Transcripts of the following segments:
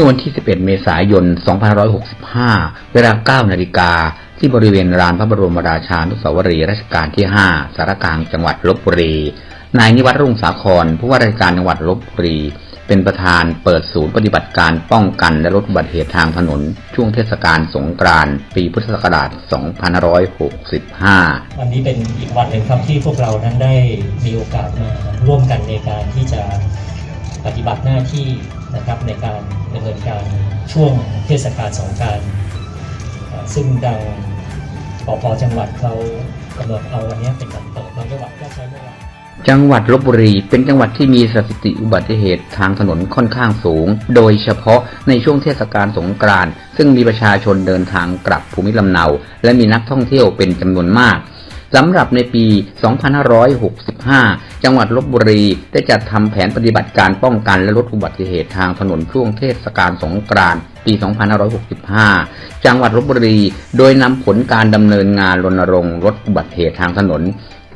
มื่อวันที่ 11 เมษายน 2565 เวลา 9 นาฬิกา ที่บริเวณลานพระบรมราชานุสาวรีย์รัชกาลที่ 5 สารกลางจังหวัดลบบุรี นายนิวัฒน์รุ่งสาคร ผู้ว่าราชการจังหวัดลบบุรี เป็นประธานเปิดศูนย์ปฏิบัติการป้องกันและลดอุบัติเหตุทางถนน ช่วงเทศกาลสงกรานต์ปีพุทธศักราช 2565 วันนี้เป็นอีกวันหนึ่งครับที่พวกเรานั้นได้มีโอกาสมาร่วมกันในการที่จะ ปฏิบัติหน้าที่นะครับในการดำเนินการช่วงเทศกาลสงกรารซึ่งดังปปจังหวัดเขากำหนดเอาวันนี้เป็นวันเปิดเราจังหวัดก็ใช้เมื่อวานจังหวัดลบบุรีเป็นจังหวัดที่มีสถิติอุบัติเหตุทางถนนค่อนข้างสูง โดยเฉพาะในช่วงเทศกาลสงกรานต์ซึ่งมีประชาชนเดินทางกลับภูมิลำเนา และมีนักท่องเที่ยวเป็นจำนวนมาก สำหรับในปี 2565 จังหวัดลบบุรีได้จัดทำแผนปฏิบัติการป้องกันและลดอุบัติเหตุทางถนนช่วงเทศกาลสงกรานต์ปี 2565 จังหวัดลบบุรี โดยนำผลการดำเนินงานรณรงค์ลดอุบัติเหตุทางถนน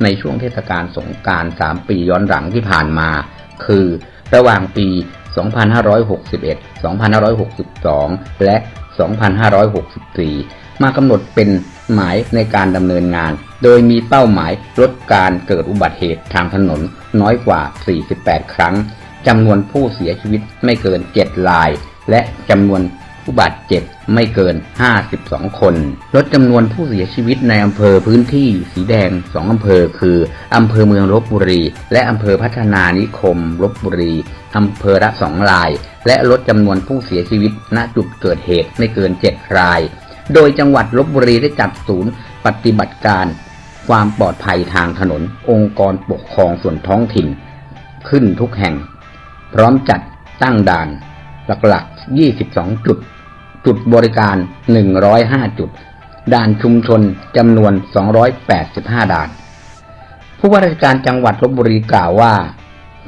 ในช่วงเทศกาลสงกราร3 ปีย้อนหลังที่ผ่านมา คือระหว่างปี 2561 2562 และ 2564 มากำหนดเป็น หมายในการดำเนินงาน โดยมีเป้าหมายลดการเกิดอุบัติเหตุทางถนนน้อยกว่า 48 ครั้งจำนวนผู้เสียชีวิตไม่เกิน 7 ราย และจำนวนผู้บาดเจ็บไม่เกิน 52 คน ลดจำนวนผู้เสียชีวิตในอำเภอพื้นที่สีแดง 2 อำเภอคืออำเภอเมืองลบบุรี และอำเภอพัฒนานิคมลบบุรีอำเภอละสองราย และลดจำนวนผู้เสียชีวิตณจุดเกิดเหตุไม่เกิน 7 ราย โดยจังหวัดลบบุรีได้จัดศูนย์ปฏิบัติการ ความปลอดภัยทางถนน องค์กรปกครองส่วนท้องถิ่น ขึ้นทุกแห่ง พร้อมจัดตั้งด่าน หลักๆ 22 จุด จุดบริการ 105 จุด ด่านชุมชนจำนวน 285 ด่าน ผู้ว่าราชการจังหวัดลบบุรีกล่าวว่า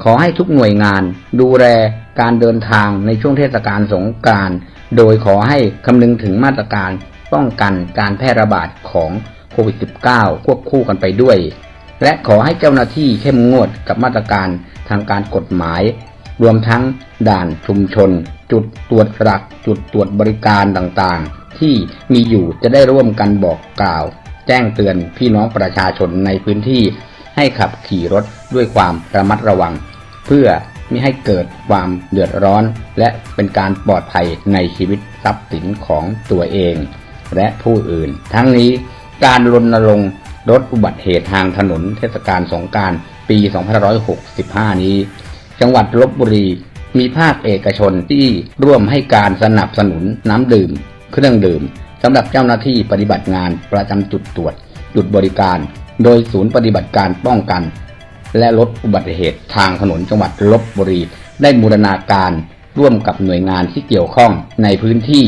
ขอให้ทุกหน่วยงานดูแลการเดินทางในช่วงเทศกาลสงกรานต์ โดยขอให้คำนึงถึงมาตรการป้องกันการแพร่ระบาดของโควิด -19 ควบคู่กันไปด้วย และขอให้เจ้าหน้าที่เข้มงวดกับมาตรการทางการกฎหมาย รวมทั้งด่านชุมชน จุดตรวจหลัก จุดตรวจบริการต่างๆ ที่มีอยู่จะได้ร่วมกันบอกกล่าว แจ้งเตือนพี่น้องประชาชนในพื้นที่ ให้ขับขี่รถด้วยความระมัดระวัง เพื่อ ม่ให้เกิดความเดือดร้อน และเป็นการปลอดภัยในชีวิตทรัพย์สินของตัวเอง และผู้อื่น ทั้งนี้การรณรงค์ลดอุบัติเหตุทางถนนเทศกาลสงการปี 2565 นี้ จังหวัดลบบุรีมีภาคเอกชนที่ร่วมให้การสนับสนุนน้ำดื่ม เครื่องดื่มสำหรับเจ้าหน้าที่ปฏิบัติงานประจำจุดตรวจ จุดบริการ โดยศูนย์ปฏิบัติการป้องกัน และลดอุบัติเหตุทางถนนจังหวัดลบบุรี ได้บูรณาการร่วมกับหน่วยงานที่เกี่ยวข้องในพื้นที่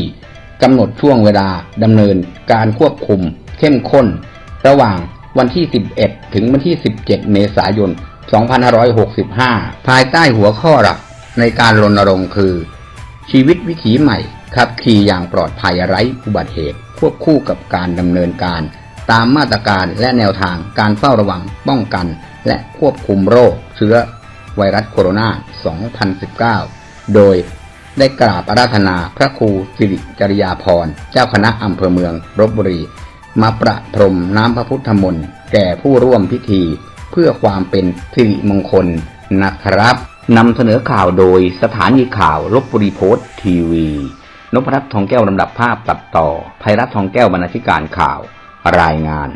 กำหนดช่วงเวลาดำเนินการควบคุม เข้มข้น ระหว่างวันที่ 11 ถึงวันที่ 17 เมษายน 2565 ภายใต้หัวข้อหลักในการรณรงค์คือ ชีวิตวิถีใหม่ขับขี่อย่างปลอดภัยไร้อุบัติเหตุควบคู่กับการดำเนินการ ตามมาตรการและแนวทางการเฝ้าระวังป้องกัน และควบคุมโรคเชื้อไวรัสโคโรนา 2019 โดยได้กราบอาราธนาพระครูสิริจริยาพร เจ้าคณะอำเภอเมืองลบบุรี มาประพรมน้ำพระพุทธมนต์แก่ผู้ร่วมพิธี เพื่อความเป็นสิริมงคลนะครับนำเสนอข่าวโดยสถานีข่าวลบบุรีโพสต์ทีวีนพรัตน์ทองแก้วลำดับภาพตัดต่อภัยรัตน์ทองแก้วบรรณาธิการข่าว รายงาน